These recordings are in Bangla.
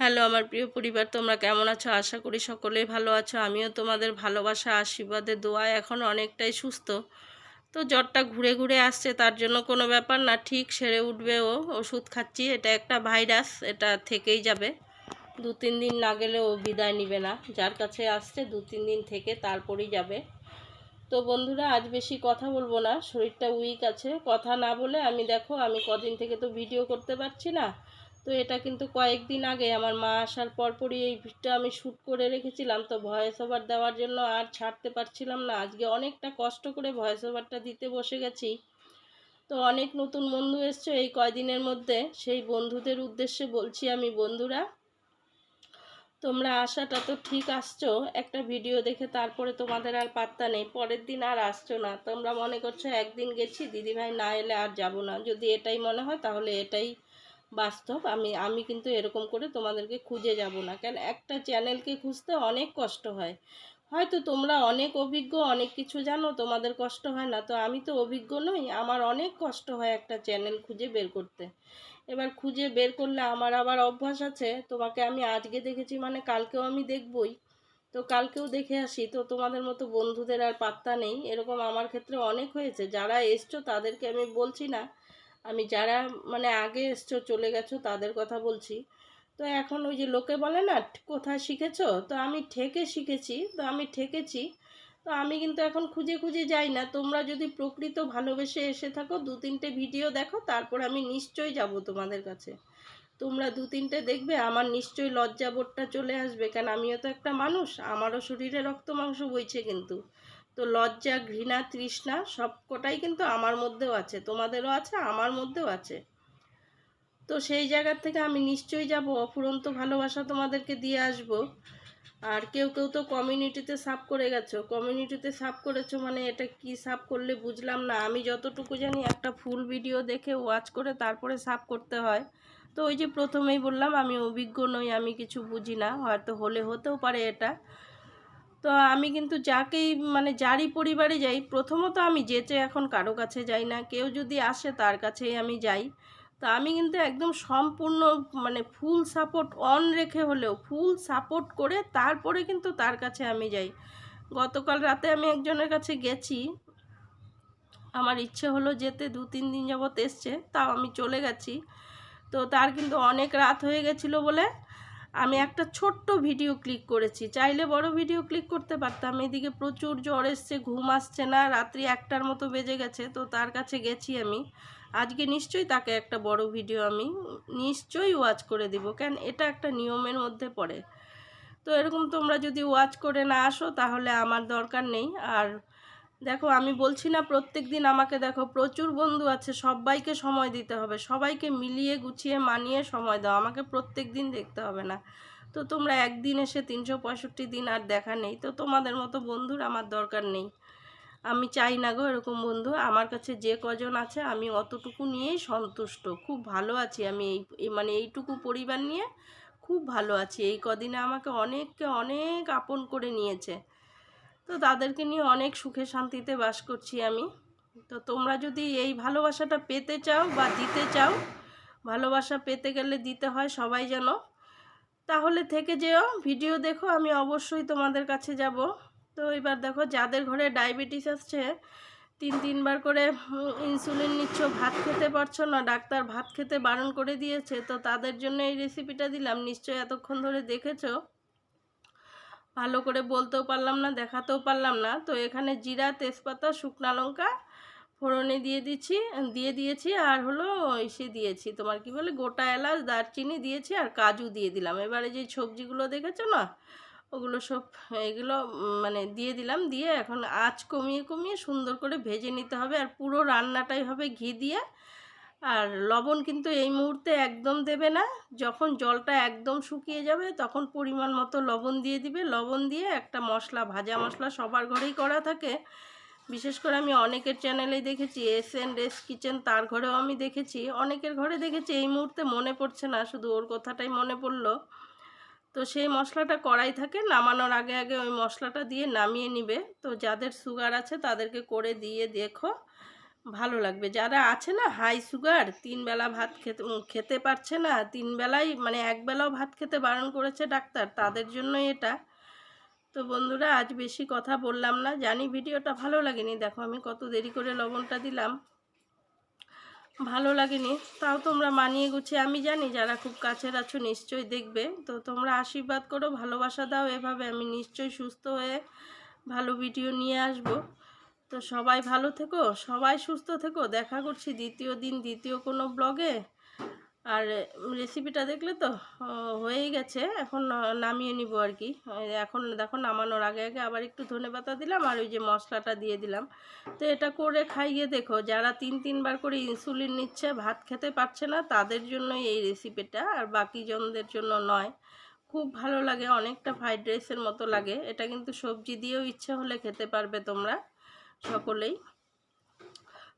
হ্যালো, আমার প্রিয় পরিবার, তোমরা কেমন আছো? আশা করি সকলেই ভালো আছো। আমিও তোমাদের ভালোবাসা, আশীর্বাদে দোয়া এখন অনেকটাই সুস্থ। তো জ্বরটা ঘুরে ঘুরে আসছে, তার জন্য কোনো ব্যাপার না, ঠিক সেরে উঠবে ও, ওষুধ খাচ্ছি। এটা একটা ভাইরাস, এটা থেকেই যাবে। দু তিন দিন না গেলে ও বিদায় নিবে না। যার কাছে আসছে, দু তিন দিন থেকে তারপরেই যাবে। তো বন্ধুরা, আজ বেশি কথা বলব না, শরীরটা উইক আছে। কথা না বলে আমি দেখো, আমি কদিন থেকে তো ভিডিও করতে পারছি না। তো এটা কিন্তু কয়েকদিন আগে আমার মা আসার পরপরই এই ভিডিওটা আমি শ্যুট করে রেখেছিলাম। তো ভয়েস ওভার দেওয়ার জন্য আর ছাড়তে পারছিলাম না। আজকে অনেকটা কষ্ট করে ভয়েস ওভারটা দিতে বসে গেছি। তো অনেক নতুন বন্ধু এসছে এই কয়দিনের মধ্যে। সেই বন্ধুদের উদ্দেশ্যে বলছি আমি, বন্ধুরা, তোমরা আসাটা তো ঠিক আসছো। একটা ভিডিও দেখে তারপরে তোমাদের আর পাত্তা নেই। পরের দিন আর আসছো না। তোমরা মনে করছ একদিন গেছি, দিদিভাই না এলে আর যাব না। যদি এটাই মনে হয় তাহলে এটাই বাস্তব। আমি আমি কিন্তু এরকম করে তোমাদেরকে খুঁজে যাব না। কেন? একটা চ্যানেলকে খুঁজতে অনেক কষ্ট হয়। হয়তো তোমরা অনেক অভিজ্ঞ, অনেক কিছু জানো, তোমাদের কষ্ট হয় না। তো আমি তো অভিজ্ঞ নই। আমার অনেক কষ্ট হয় একটা চ্যানেল খুঁজে বের করতে। এবার খুঁজে বের করলে আমার আবার অভ্যাস আছে। তোমাকে আমি আজকে দেখেছি মানে কালকেও আমি দেখবই। তো কালকেও দেখে আসি। তো তোমাদের মতো বন্ধুদের আর পাত্তা নেই। এরকম আমার ক্ষেত্রে অনেক হয়েছে। যারা এসছো, তাদেরকে আমি বলছি না। আমি যারা মানে আগে এসছো, চলে গেছো, তাদের কথা বলছি। তো এখন ওই যে লোকে বলে না, কোথায় শিখেছো? তো আমি ঠেকে শিখেছি, তো আমি ঠেকেছি। তো আমি কিন্তু এখন খুঁজে খুঁজে যাই না। তোমরা যদি প্রকৃত ভালোবেসে এসে থাকো, দু তিনটে ভিডিও দেখো, তারপর আমি নিশ্চয়ই যাব তোমাদের কাছে। তোমরা দু তিনটে দেখবে, আমার নিশ্চয়ই লজ্জাবোধটা চলে আসবে। কেন, আমিও তো একটা মানুষ, আমারও শরীরে রক্ত মাংস বইছে কিন্তু। তো লজ্জা, ঘৃণা, তৃষ্ণা সব কটাই কিন্তু আমার মধ্যেও আছে। তোমাদেরও আছে, আমার মধ্যেও আছে। তো সেই জায়গার থেকে আমি নিশ্চয়ই যাব, অফুরন্ত ভালোবাসা তোমাদেরকে দিয়ে আসব। আর কেউ কেউ তো কমিউনিটিতে সাব করে গেছো। কমিউনিটিতে সাব করেছ মানে এটা কি সাব করলে বুঝলাম না। আমি যতটুকু জানি একটা ফুল ভিডিও দেখে ওয়াচ করে তারপরে সাব করতে হয়। তো ওই যে প্রথমেই বললাম, আমি অভিজ্ঞ নই, আমি কিছু বুঝি না। হয়তো হলে হতেও পারে এটা। তো আমি কিন্তু যাকেই মানে যারই পরিবারে যাই, প্রথমত আমি যেতে এখন কারও কাছে যাই না, কেউ যদি আসে তার কাছেই আমি যাই। তো আমি কিন্তু একদম সম্পূর্ণ মানে ফুল সাপোর্ট অন রেখে হলেও ফুল সাপোর্ট করে তারপরে কিন্তু তার কাছে আমি যাই। গতকাল রাতে আমি একজনের কাছে গেছি। আমার ইচ্ছে হলো যেতে, দু, তিন দিন যাবৎ এসছে, তাও আমি চলে গেছি। তো তার কিন্তু অনেক রাত হয়ে গেছিল বলে আমি একটা ছোট্ট ভিডিও ক্লিক করেছি। চাইলে বড় ভিডিও ক্লিক করতে পারতাম। এদিকে প্রচুর জ্বর এসছে, ঘুম আসছে না, রাত্রি একটার মতো বেজে গেছে, তো তার কাছে গেছি আমি। আজকে নিশ্চয়ই তাকে একটা বড় ভিডিও আমি নিশ্চয়ই ওয়াচ করে দিব, কেন এটা একটা নিয়মের মধ্যে পড়ে। তো এরকম তোমরা যদি ওয়াচ করে না আসো, তাহলে আমার দরকার নেই। আর দেখো, আমি বলছি না প্রত্যেক দিন আমাকে দেখো, প্রচুর বন্ধু আছে, সবাইকে সময় দিতে হবে, সবাইকে মিলিয়ে, গুছিয়ে, মানিয়ে সময় দাও, আমাকে প্রত্যেক দিন দেখতে হবে না। তো তোমরা একদিন এসে তিনশো পঁয়ষট্টি দিন আর দেখা নেই, তো তোমাদের মতো বন্ধুর আমার দরকার নেই। আমি চাই না গো এরকম বন্ধু, আমার কাছে যে কজন আছে, আমি অতটুকু নিয়েই সন্তুষ্ট। খুব ভালো আছি আমি এই মানে এইটুকু পরিবার নিয়ে, খুব ভালো আছি। এই কদিনে আমাকে অনেককে অনেক আপন করে নিয়েছে। তো তাদেরকে নিয়ে অনেক সুখে শান্তিতে বাস করছি আমি। তো তোমরা যদি এই ভালোবাসাটা পেতে চাও বা দিতে চাও, ভালোবাসা পেতে গেলে দিতে হয় সবাই যেন। তাহলে থেকে যেও, ভিডিও দেখো, আমি অবশ্যই তোমাদের কাছে যাব। তো এবার দেখো, যাদের ঘরে ডায়াবেটিস আসছে, তিন তিনবার করে ইনসুলিন নিচ্ছ, ভাত খেতে পারছ না, ডাক্তার ভাত খেতে বারণ করে দিয়েছে, তো তাদের জন্য এই রেসিপিটা দিলাম। নিশ্চয়ই এতক্ষণ ধরে দেখেছ। ভালো করে বলতেও পারলাম না, দেখাতেও পারলাম না। তো এখানে জিরা, তেজপাতা, শুকনা লঙ্কা ফোড়নে দিয়ে দিচ্ছি, দিয়ে দিয়েছি আর হলো ইসে দিয়েছি। তোমার কি বলে, গোটা এলাচ, দারচিনি দিয়েছি আর কাজু দিয়ে দিলাম। এবারে যে সবজিগুলো দেখেছ না, ওগুলো সব এগুলো মানে দিয়ে দিলাম। দিয়ে এখন আঁচ কমিয়ে কমিয়ে সুন্দর করে ভেজে নিতে হবে। আর পুরো রান্নাটাই হবে ঘি দিয়ে। আর লবণ কিন্তু এই মুহূর্তে একদম দেবে না। যখন জলটা একদম শুকিয়ে যাবে, তখন পরিমাণ মতো লবণ দিয়ে দিবে। লবণ দিয়ে একটা মশলা, ভাজা মশলা সবার ঘরেই করা থাকে। বিশেষ করে আমি অনেকের চ্যানেলেই দেখেছি, এস এন রেস কিচেন তার ঘরেও আমি দেখেছি। অনেকের ঘরে দেখেছি, এই মুহূর্তে মনে পড়ছে না, শুধু ওর কথাটাই মনে পড়ল। তো সেই মশলাটা কড়াই থাকে, নামানোর আগে আগে ওই মশলাটা দিয়ে নামিয়ে নিবে। তো যাদের সুগার আছে, তাদেরকে করে দিয়ে দেখো। ভালো লাগবে। যারা আছে না হাই সুগার তিন বেলা ভাত খেতে খেতে পারছে না, তিন বেলায় মানে এক বেলাও ভাত খেতে বারণ করেছে ডাক্তার, তাদের জন্য এটা। তো বন্ধুরা, আজ বেশি কথা বললাম না। জানি ভিডিওটা ভালো লাগেনি। দেখো, আমি কত দেরি করে লবণটা দিলাম। ভালো লাগেনি। তাও তোমরা মানিয়ে গুছিয়ে, আমি জানি যারা খুব কাছের আছো নিশ্চয়ই দেখবে। তো তোমরা আশীর্বাদ করো, ভালোবাসা দাও। এভাবে আমি নিশ্চয়ই সুস্থ হয়ে ভালো ভিডিও নিয়ে আসব। তো সবাই ভালো থেকো, সবাই সুস্থ থেকো। দেখা করছি দ্বিতীয় দিন, দ্বিতীয় কোনো ব্লগে আর রেসিপিটা দেখলে তো হয়েই গেছে। এখন নামিয়ে নিব আর কি। এখন দেখো নামানোর আগে আগে আবার একটু ধনে পাতা দিলাম আর ওই যে মশলাটা দিয়ে দিলাম। তো এটা করে খাইয়ে দেখো যারা তিন, তিনবার করে ইনসুলিন নিচ্ছে, ভাত খেতে পারছে না, তাদের জন্যই এই রেসিপিটা আর বাকি জনদের জন্য নয়। খুব ভালো লাগে, অনেকটা ফ্রাইড রাইসের মতো লাগে। এটা কিন্তু সবজি দিয়েও ইচ্ছে হলে খেতে পারবে তোমরা। সকলেই।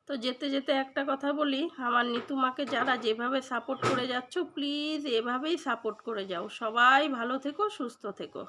তো যেতে যেতে একটা কথা বলি, আমার নিতুমাকে যারা যেভাবে সাপোর্ট করে যাচ্ছ প্লিজ এভাবেই সাপোর্ট করে যাও। সবাই ভালো থেকো, সুস্থ থেকো।